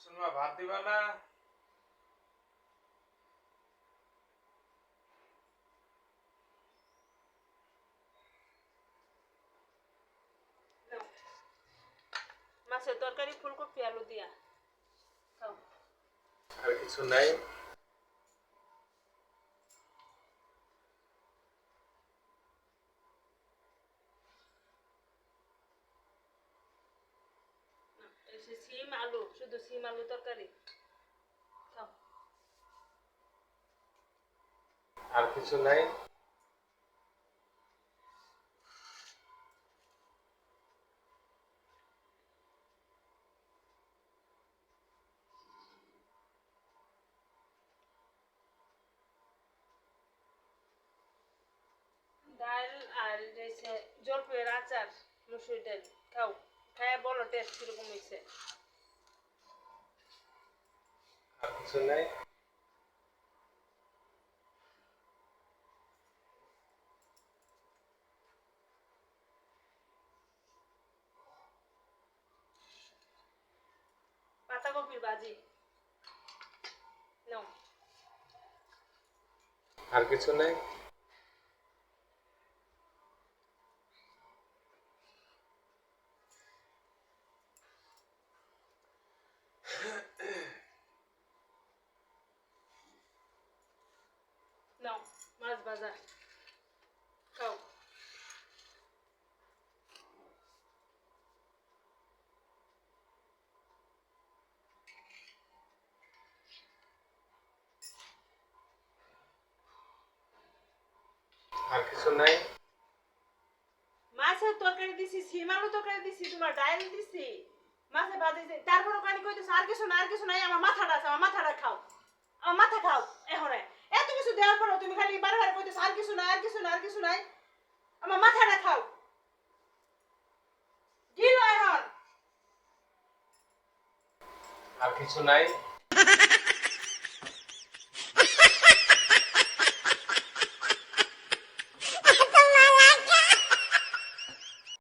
শুনবা ভাত দিবা না। মাছের তরকারি ফুলকপি আলু দিয়া। খাও। আর কিছু নাই। সিম আলু। শুধু সিম আলু তরকারি। আর কিছু নাই? ডাল আর জলপাইয়ের আচার মুসুর ডাল খাও। খায় বলো টেস্ট কীরকম হয়েছে আর কিছু নাই পাতাকপির ভাজি নাও। আর কিছু নাই? নাও মাছ ভাজা খাও আর কিছু নাই? মাছের তরকারি দিছি সিম আলু তরকারি দিছি তোমার ডাল দিছি। মাছে ভাজি দিছি। তারপরে কানি কইতেছ আর কিছু না আর কিছু নাই আমার মাথাটা আছে আমার মাথাটা খাও। আমার মাথা খাও এখন দেওয়ার পরও তুমি খালি বারবার কইতেছ, আর কিছু নাই, আর কিছু না আর কিছু নাই। আমার মাথাটা খাও। আর কিছু নাই।